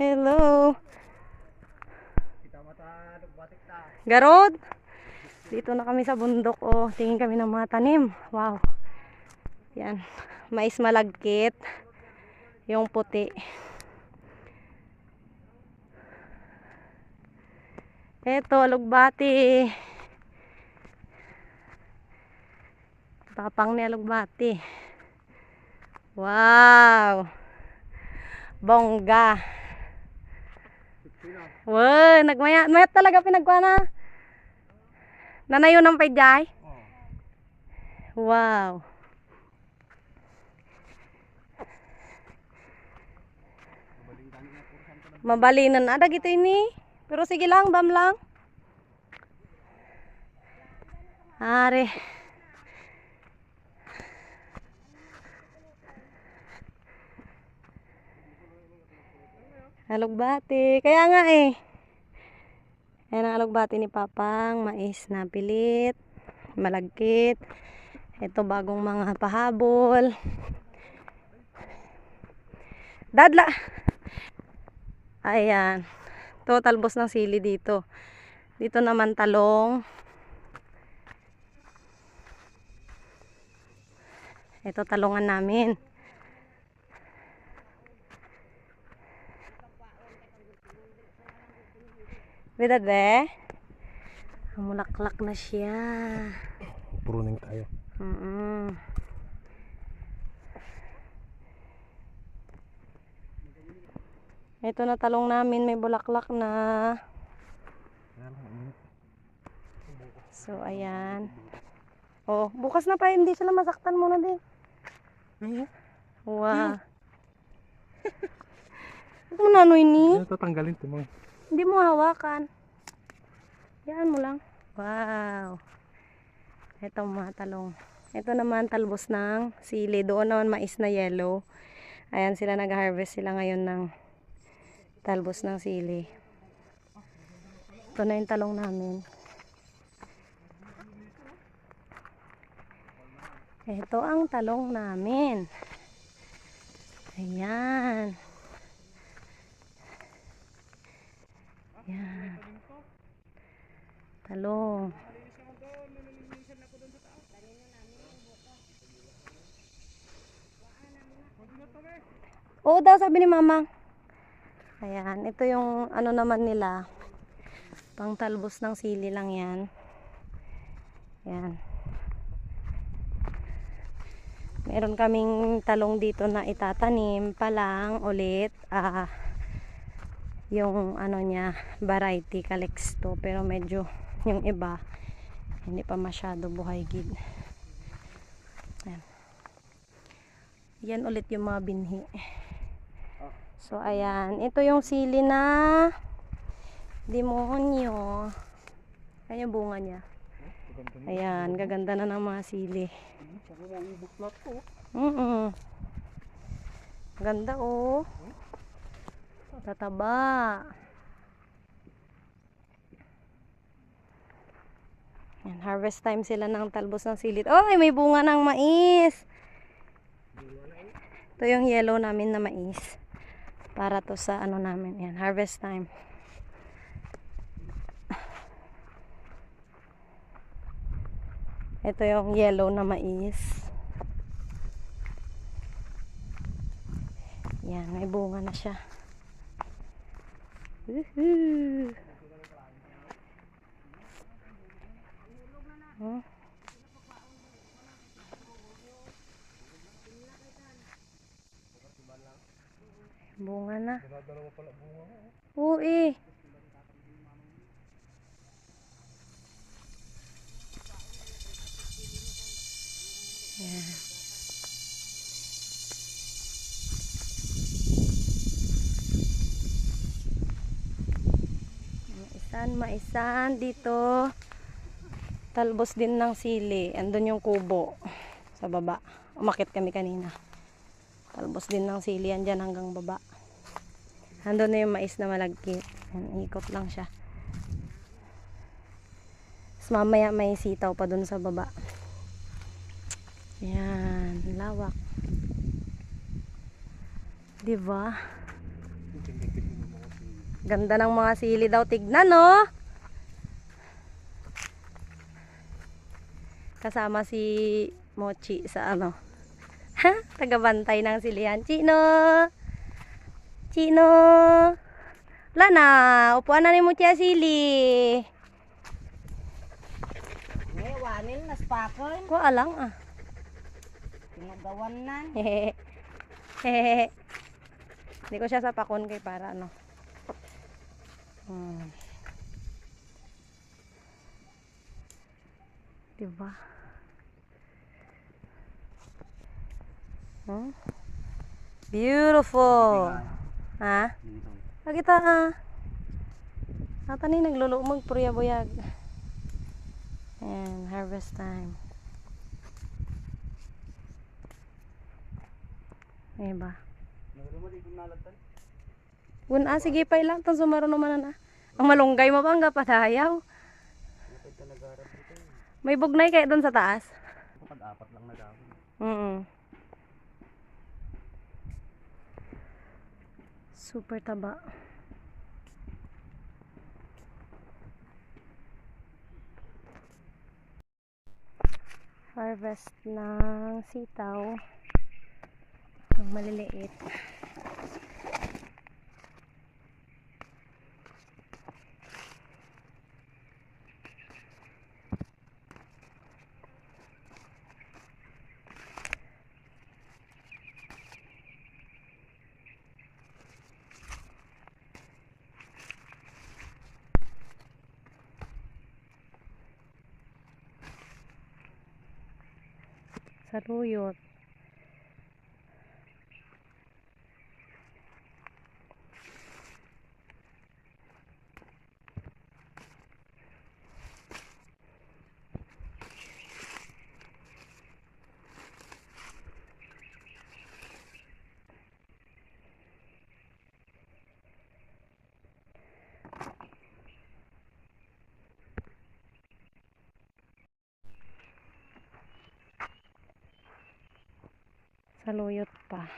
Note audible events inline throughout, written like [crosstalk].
Hello. Garod. Dito na kami sa bundok. Oh, tingin kami ng mga tanim. Wow. Yan. Mais malagkit. Yung puti. Eto, alugbati. Tapang ni alugbati. Wow. Bongga. Wow, nagmaya, mayat talaga pinagkuha na. Nanayo ng payjay? Wow. Mabalinan na dagito ini. Pero sige lang, bam lang. Are. Alugbati. Kaya nga eh. Ayan ang alugbati ni Papang. Mais na pilit. Malagkit. Ito bagong mga pahabol. Dadla. Ayan. Total boss ng sili dito. Dito naman talong. Ito talongan namin. Bidad be? Mulaklak na siya. Pruning tayo. Mm Ito na talong namin, may bulaklak na. So, ayan. Oh, bukas na pa, hindi sila masaktan muna din. Wow. Huwag mo na ano ini. Ano tatanggalin ito? Hindi mo hawakan. Yan mo lang. Wow. Ito mga talong. Ito naman talbos ng sili. Doon naman mais na yellow. Ayan sila nag-harvest sila ngayon ng talbos ng sili. Ito na yung talong namin. Ito ang talong namin. Ayan. Ayan. Talong. Oo daw, sabi ni mama. Ayan, ito yung ano naman nila. Pang talbos ng sili lang yan. Ayan. Meron kaming talong dito na itatanim pa lang ulit. Ah, yung ano niya, variety calixto. Pero medyo yung iba, hindi pa masyado buhay gid. Ayan. Yan ulit yung mga binhi. So, ayan. Ito yung sili na demonyo. Ayan yung bunga niya. Ayan, gaganda na ng mga sili. Mm -mm. Ganda oh. Tataba. Yan, harvest time sila ng talbos ng silit. Oh, may bunga ng mais. Ito yung yellow namin na mais. Para to sa ano namin. Yan, harvest time. Ito yung yellow na mais. Yan, may bunga na siya. Woohoo! Oh. Bunga na. Oo eh. Maisan, maisan dito. Talbos din ng sili. Andun yung kubo sa baba. Umakit kami kanina. Talbos din ng sili yan dyan hanggang baba. Andun na yung mais na malagkit. Ikot lang siya. Tapos mamaya may sitaw pa dun sa baba. Yan, lawak. Diba? Ganda ng mga sili daw. Tignan, no? Kasama si Mochi sa ano. Ha? [laughs] Tagabantay ng silihan. Chino! Chino! Wala na. Upuan na ni Mochi ang sili. Eh, wanin, nas pakon. Ko alang ah. Tinagawan na. [laughs] Hehehe. Hindi ko siya sa pakon kay para ano. Hmm. Diba? Hmm? Beautiful. Ha? Kita ah. Ata ni naglulumog purya buyag. And harvest time. Diba? Gun ah, sige pa ilang tang sumaro naman na. Ang malunggay mo ba ang gapadayaw? May bugnay kayo doon sa taas? Pag-apat lang na daw. Mm Super taba. Harvest ng sitaw. Ang maliliit. สรู้อยู่ Saluyot pa.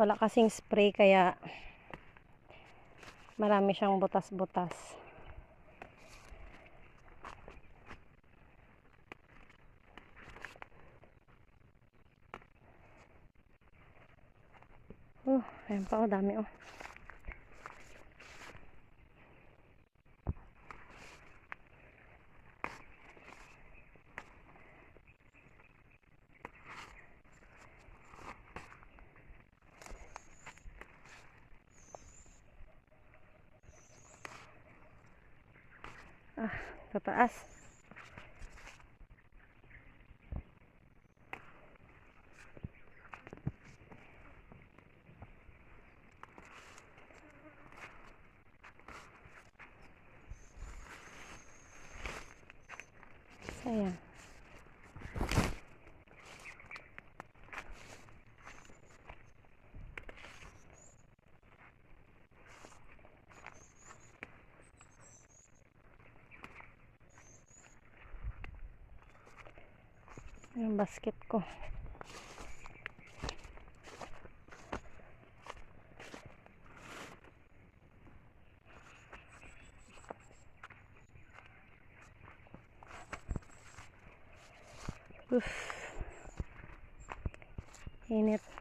Wala kasing spray kaya marami siyang butas-butas. Oh, ayan pa oh, dami oh. Ah, sa taas. Sayang. Yung basket ko. Uff. Init.